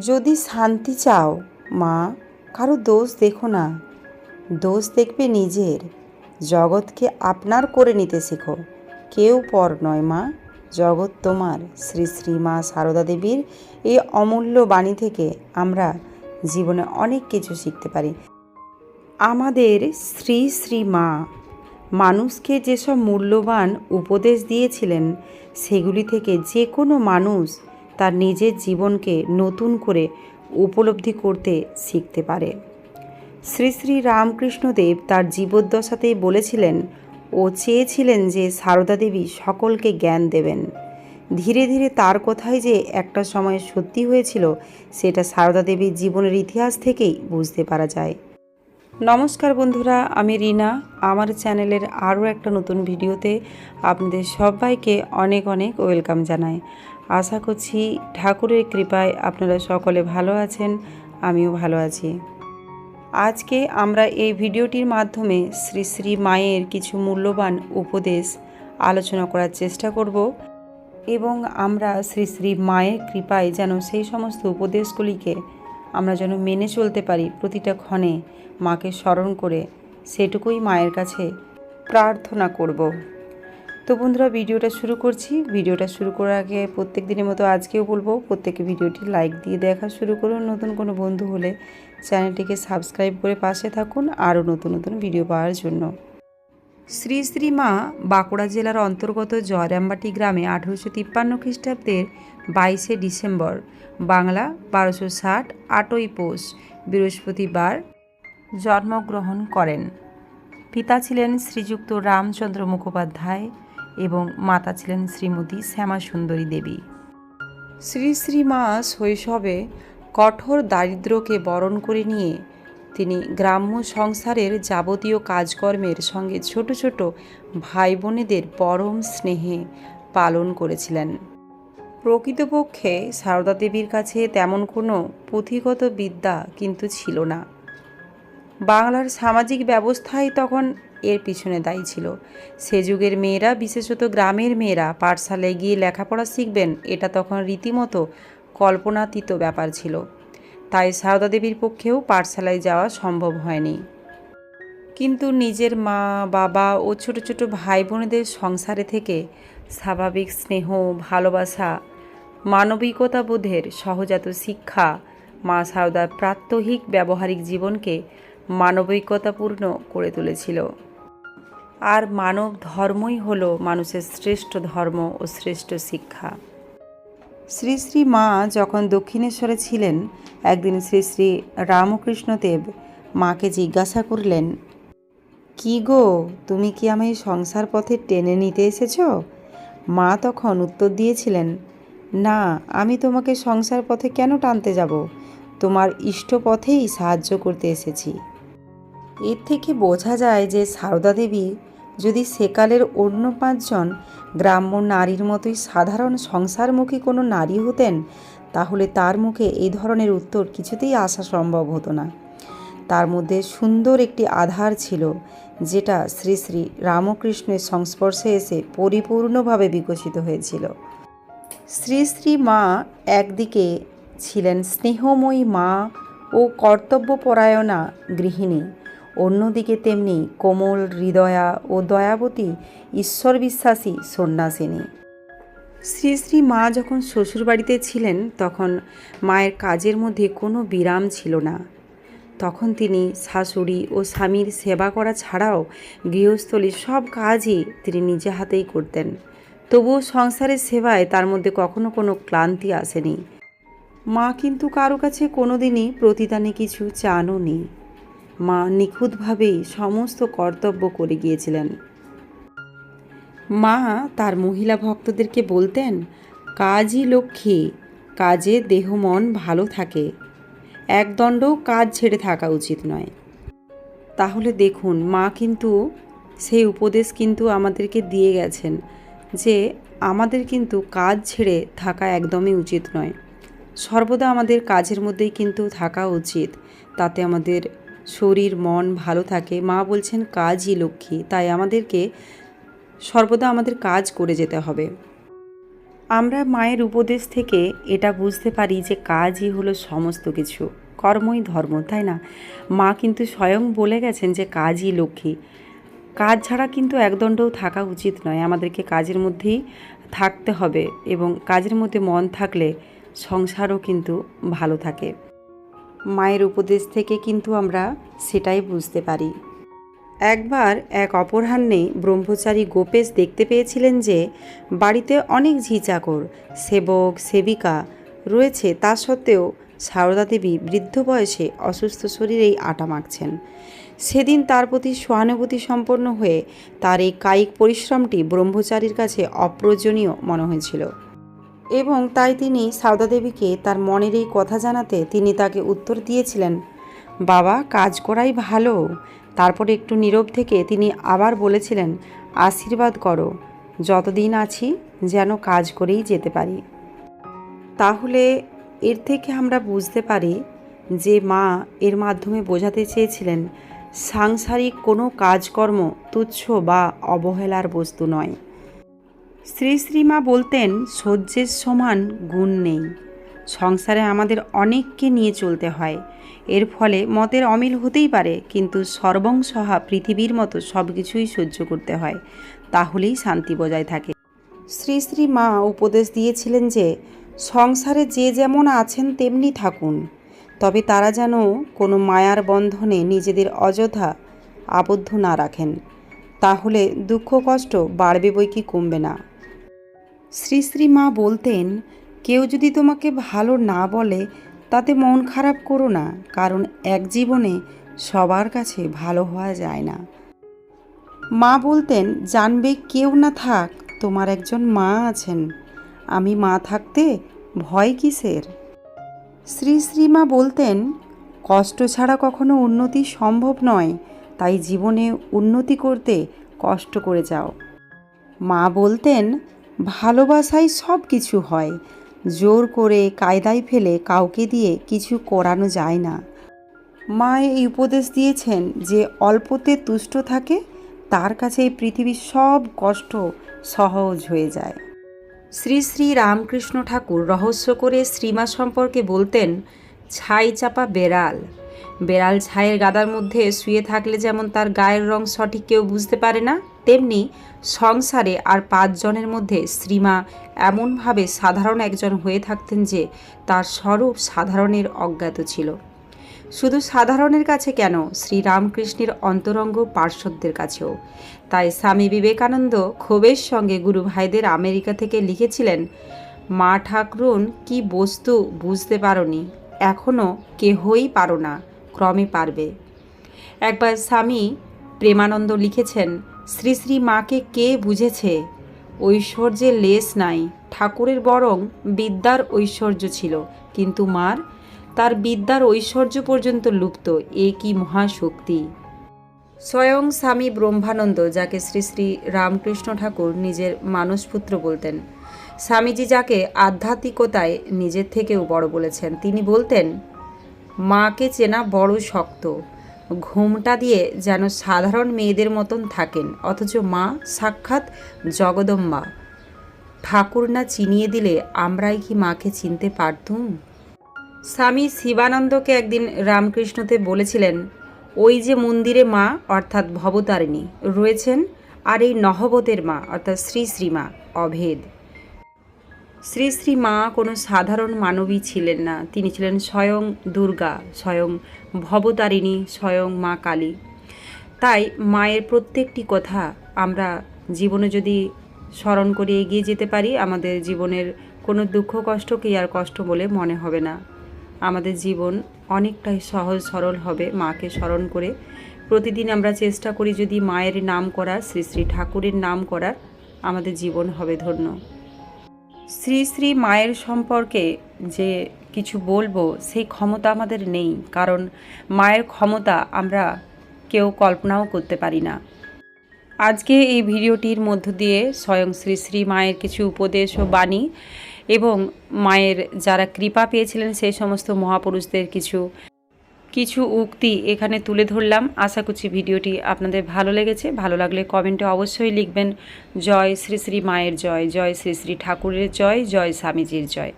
যদি শান্তি চাও, মা, কারও দোষ দেখো না। দোষ দেখবে নিজের। জগৎকে আপনার করে নিতে শেখো। কেউ পর নয়, মা। জগৎ তোমার। শ্রী শ্রী মা সারদা দেবীর এই অমূল্য বাণী থেকে আমরা জীবনে অনেক কিছু শিখতে পারি। আমাদের শ্রী শ্রী মা মানুষকে যেসব মূল্যবান উপদেশ দিয়েছিলেন, সেগুলি থেকে যে কোনো মানুষ তার নিজের জীবনকে নতুন করে উপলব্ধি করতে শিখতে পারে। শ্রী শ্রী রামকৃষ্ণদেব তার জীবদ্দশাতেই বলেছিলেন, ও চেয়েছিলেন যে সারদা দেবী সকলকে জ্ঞান দেবেন। ধীরে ধীরে তার কথাই যে একটা সময় সত্যি হয়েছিল, সেটা সারদা দেবীর জীবনের ইতিহাস থেকেই বুঝতে পারা যায়। নমস্কার বন্ধুরা, আমি রিনা। আমার চ্যানেলের আরও একটা নতুন ভিডিওতে আপনাদের সবাইকে অনেক অনেক ওয়েলকাম জানাই। আশা করছি ঠাকুরের কৃপায় আপনারা সকলে ভালো আছেন, আমিও ভালো আছি। আজকে আমরা এই ভিডিওটির মাধ্যমে শ্রী শ্রী মায়ের কিছু মূল্যবান উপদেশ আলোচনা করার চেষ্টা করব এবং আমরা শ্রী শ্রী মায়ের কৃপায় যেন সেই সমস্ত উপদেশগুলিকে আমরা যেন মেনে চলতে পারি প্রতিটা ক্ষণে মাকে স্মরণ করে সেটুকুই মায়ের কাছে প্রার্থনা করব। তো বন্ধুরা, ভিডিওটা শুরু করছি। ভিডিওটা শুরু করার আগে প্রত্যেক দিনের মতো আজকেও বলব, প্রত্যেকে ভিডিওটি লাইক দিয়ে দেখা শুরু করুন। নতুন কোনো বন্ধু হলে চ্যানেলটিকে সাবস্ক্রাইব করে পাশে থাকুন আরও নতুন নতুন ভিডিও পাওয়ার জন্য। শ্রী শ্রী মা বাঁকুড়া জেলার অন্তর্গত জয়রামবাটি গ্রামে আঠেরোশো তিপ্পান্ন খ্রিস্টাব্দের বাইশে ডিসেম্বর, বাংলা বারোশো ষাট, আটই পৌষ, বৃহস্পতিবার জন্মগ্রহণ করেন। পিতা ছিলেন শ্রীযুক্ত রামচন্দ্র মুখোপাধ্যায় এবং মাতা ছিলেন শ্রীমতী শ্যামা সুন্দরী দেবী। শ্রী শ্রী মা শৈশবে কঠোর দারিদ্র্যকে বরণ করে নিয়ে তিনি গ্রাম্য সংসারের যাবতীয় কাজকর্মের সঙ্গে ছোট ছোট ভাই বোনেদের পরম স্নেহে পালন করেছিলেন। প্রকৃতপক্ষে সারদা দেবীর কাছে তেমন কোনো পুঁথিগত বিদ্যা কিন্তু ছিল না। বাংলার সামাজিক ব্যবস্থাই তখন এর পিছনে দায়ী ছিল। সে যুগের মেয়েরা, বিশেষত গ্রামের মেয়েরা, পাঠশালায় গিয়ে লেখাপড়া শিখবেন, এটা তখন রীতিমতো কল্পনাতীত ব্যাপার ছিল। তাই সারদা দেবীর পক্ষেও পাঠশালায় যাওয়া সম্ভব হয়নি। কিন্তু নিজের মা, বাবা ও ছোট ছোট ভাই বোনেদের সংসারে থেকে স্বাভাবিক স্নেহ, ভালোবাসা, মানবিকতা বোধের সহজাত শিক্ষা মা সারদার প্রাত্যহিক ব্যবহারিক জীবনকে মানবিকতাপূর্ণ করে তুলেছিল। আর মানব ধর্মই হলো মানুষের শ্রেষ্ঠ ধর্ম ও শ্রেষ্ঠ শিক্ষা। শ্রী শ্রী মা যখন দক্ষিণেশ্বরে ছিলেন, একদিন শ্রী শ্রী রামকৃষ্ণদেব মাকে জিজ্ঞাসা করলেন, কি গো, তুমি কি আমায় সংসার পথে টেনে নিতে এসেছ? মা তখন উত্তর দিয়েছিলেন, না, আমি তোমাকে সংসার পথে কেন টানতে যাব? তোমার ইষ্ট পথেই সাহায্য করতে এসেছি। এর থেকে বোঝা যায় যে সারদা দেবী যদি সেকালের অন্য পাঁচজন গ্রাম্য নারীর মতোই সাধারণ সংসারমুখী কোনো নারী হতেন, তাহলে তার মুখে এই ধরনের উত্তর কিছুতেই আসা সম্ভব হতো না। তার মধ্যে সুন্দর একটি আধার ছিল, যেটা শ্রী শ্রী রামকৃষ্ণের সংস্পর্শে এসে পরিপূর্ণভাবে বিকশিত হয়েছিল। শ্রী শ্রী মা একদিকে ছিলেন স্নেহময়ী মা ও কর্তব্যপরায়ণা গৃহিণী। অন্যদিকে তেমনি কোমল হৃদয়া ও দয়াবতী ঈশ্বর বিশ্বাসী সন্ন্যাসিনী। শ্রী শ্রী মা যখন শ্বশুরবাড়িতে ছিলেন, তখন মায়ের কাজের মধ্যে কোনো বিরাম ছিল না। তখন তিনি শাশুড়ি ও স্বামীর সেবা করা ছাড়াও গৃহস্থলীর সব কাজই তিনি নিজে হাতেই করতেন। তবুও সংসারের সেবায় তার মধ্যে কখনো কোনো ক্লান্তি আসেনি। মা কিন্তু কারও কাছে কোনোদিনই প্রতিদানে কিছু চানও নি মা নিখুঁতভাবেই সমস্ত কর্তব্য করে গিয়েছিলেন। মা তার মহিলা ভক্তদেরকে বলতেন, কাজই লক্ষ্মী, কাজে দেহ মন ভালো থাকে। একদণ্ডও কাজ ছেড়ে থাকা উচিত নয়। তাহলে দেখুন, মা কিন্তু, সেই উপদেশ কিন্তু আমাদেরকে দিয়ে গেছেন যে আমাদের কিন্তু কাজ ছেড়ে থাকা একদমই উচিত নয়। সর্বদা আমাদের কাজের মধ্যেই কিন্তু থাকা উচিত। তাতে আমাদের শরীর, মন ভালো থাকে। মা বলছেন, কাজই লক্ষ্মী, তাই আমাদেরকে সর্বদা আমাদের কাজ করে যেতে হবে। আমরা মায়ের উপদেশ থেকে এটা বুঝতে পারি যে কাজই হলো সমস্ত কিছু, কর্মই ধর্ম, তাই না? মা কিন্তু স্বয়ং বলে গেছেন যে কাজই লক্ষ্মী। কাজ ছাড়া কিন্তু একদণ্ডও থাকা উচিত নয়। আমাদেরকে কাজের মধ্যেই থাকতে হবে এবং কাজের মধ্যে মন থাকলে সংসারও কিন্তু ভালো থাকে। মায়ের উপদেশ থেকে কিন্তু আমরা সেটাই বুঝতে পারি। একবার এক অপরাহ্নে ব্রহ্মচারী গোপেশ দেখতে পেয়েছিলেন যে বাড়িতে অনেক ঝি চাকর সেবক, সেবিকা রয়েছে। তা সত্ত্বেও সারদা দেবী বৃদ্ধ বয়সে অসুস্থ শরীরেই আটা মাখছেন। সেদিন তার প্রতি সহানুভূতি সম্পন্ন হয়ে তার এই কায়িক পরিশ্রমটি ব্রহ্মচারীর কাছে অপ্রয়োজনীয় মনে হয়েছিল। এবং তাই তিনি সারদা দেবীকে তার মনের এই কথা জানাতে তিনি তাকে উত্তর দিয়েছিলেন, বাবা, কাজ করাই ভালো। তারপর একটু নীরব থেকে তিনি আবার বলেছিলেন, আশীর্বাদ করো, যতদিন আছি যেন কাজ করেই যেতে পারি। তাহলে এর থেকে আমরা বুঝতে পারি যে মা এর মাধ্যমে বোঝাতে চেয়েছিলেন, সাংসারিক কোনো কাজকর্ম তুচ্ছ বা অবহেলার বস্তু নয়। শ্রী শ্রীমা বলতেন, সহ্যের সমান গুণ নেই। সংসারে আমাদের অনেককে নিয়ে চলতে হয়। এর ফলে মতের অমিল হতেই পারে, কিন্তু সর্বংসহা পৃথিবীর মতো সব কিছুই সহ্য করতে হয়। তাহলেই শান্তি বজায় থাকে। শ্রী শ্রী মা উপদেশ দিয়েছিলেন যে, সংসারে যে যেমন আছেন, তেমনি থাকুন। তবে তারা যেন কোনো মায়ার বন্ধনে নিজেদের অযথা আবদ্ধ না রাখেন। তাহলে দুঃখ কষ্ট বাড়বে বই কি কমবে না? শ্রী শ্রী মা বলতেন, কেউ যদি তোমাকে ভালো না বলে, তাতে মন খারাপ করো না, কারণ এক জীবনে সবার কাছে ভালো হওয়া যায় না। মা বলতেন, জানবে কেউ না থাক, তোমার একজন মা আছেন। আমি মা থাকতে ভয় কিসের? শ্রী শ্রীমা বলতেন, কষ্ট ছাড়া কখনো উন্নতি সম্ভব নয়, তাই জীবনে উন্নতি করতে কষ্ট করে যাও। মা বলতেন ভালোবাসাই সব কিছু হয়। জোর করে কায়দায় ফেলে কাউকে দিয়ে কিছু করানো যায় না। মা এই উপদেশ দিয়েছেন যে অল্পতে তুষ্ট থাকে, তার কাছে এই পৃথিবীর সব কষ্ট সহজ হয়ে যায়। শ্রী শ্রী রামকৃষ্ণ ঠাকুর রহস্য করে শ্রীমা সম্পর্কে বলতেন, ছাই চাপা বেড়াল। বেড়াল ছায়ের গাদার মধ্যে শুয়ে থাকলে যেমন তার গায়ের রং সঠিক কেউ বুঝতে পারে না, তেমনি সংসারে আর পাঁচজনের মধ্যে শ্রীমা এমনভাবে সাধারণ একজন হয়ে থাকতেন যে তার স্বরূপ সাধারণের অজ্ঞাত ছিল। শুধু সাধারণের কাছে কেন, শ্রীরামকৃষ্ণের অন্তরঙ্গ পার্শ্বদের কাছেও। তাই স্বামী বিবেকানন্দ ক্ষোভের সঙ্গে গুরু ভাইদের আমেরিকা থেকে লিখেছিলেন, মা ঠাকরুন, কি বস্তু বুঝতে পারোনি? এখনও কেহই পারো না। ক্রমে পারবে। একবার স্বামী প্রেমানন্দ লিখেছেন, শ্রী শ্রী মাকে কে বুঝেছে? ঐশ্বর্যের লেশ নাই। ঠাকুরের বরং বিদ্যার ঐশ্বর্য ছিল। কিন্তু মার, তার বিদ্যার ঐশ্বর্য পর্যন্ত লুপ্ত। এ কি মহাশক্তি? স্বয়ং স্বামী ব্রহ্মানন্দ, যাকে শ্রী শ্রী রামকৃষ্ণ ঠাকুর নিজের মানসপুত্র বলতেন, স্বামীজি যাকে আধ্যাত্মিকতায় নিজের থেকেও বড় বলেছেন, তিনি বলতেন মাকে চেনা বড় শক্ত। ঘুমটা দিয়ে যেন সাধারণ মেয়েদের মতন থাকেন, অথচ মা সাক্ষাৎ জগদম্বা। ঠাকুর না চিনিয়ে দিলে আমরাই কি মাকে চিনতে পারতুম? স্বামী শিবানন্দকে একদিন রামকৃষ্ণতে বলেছিলেন, ওই যে মন্দিরে মা, অর্থাৎ ভবতারিণী, রয়েছেন, আর এই নহবতের মা, অর্থাৎ শ্রী শ্রীমা অভেদ। শ্রী শ্রী মা কোনো সাধারণ মানবী ছিলেন না। তিনি ছিলেন স্বয়ং দুর্গা, স্বয়ং ভবতারিণী, স্বয়ং মা কালী। তাই মায়ের প্রত্যেকটি কথা আমরা জীবনে যদি স্মরণ করে এগিয়ে যেতে পারি, আমাদের জীবনের কোনো দুঃখ কষ্টকে আর কষ্ট বলে মনে হবে না। আমাদের জীবন অনেকটাই সহজ, সরল হবে মাকে স্মরণ করে। প্রতিদিন আমরা চেষ্টা করি যদি মায়ের নাম করা, শ্রী শ্রী ঠাকুরের নাম করার আমাদের জীবন হবে ধন্য। শ্রী শ্রী মায়ের সম্পর্কে যে কিছু বলব, সেই ক্ষমতা আমাদের নেই। কারণ মায়ের ক্ষমতা আমরা কেউ কল্পনাও করতে পারি না। আজকে এই ভিডিওটির মধ্য দিয়ে স্বয়ং শ্রী শ্রী মায়ের কিছু উপদেশ ও বাণী এবং মায়ের যারা কৃপা পেয়েছিলেন সেই সমস্ত মহাপুরুষদের কিছু কিছু উক্তি এখানে তুলে ধরলাম। আশা করছি ভিডিওটি আপনাদের ভালো লেগেছে। ভালো লাগলে কমেন্টে অবশ্যই লিখবেন, জয় শ্রী শ্রী মায়ের জয় জয় শ্রী শ্রী ঠাকুরের জয় জয় স্বামীজির জয়।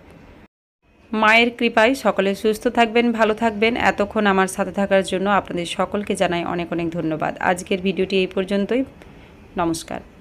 মায়ের কৃপায় সকলে সুস্থ থাকবেন, ভালো থাকবেন। এতক্ষণ আমার সাথে থাকার জন্য আপনাদের সকলকে জানাই অনেক অনেক ধন্যবাদ। আজকের ভিডিওটি এই পর্যন্তই। নমস্কার।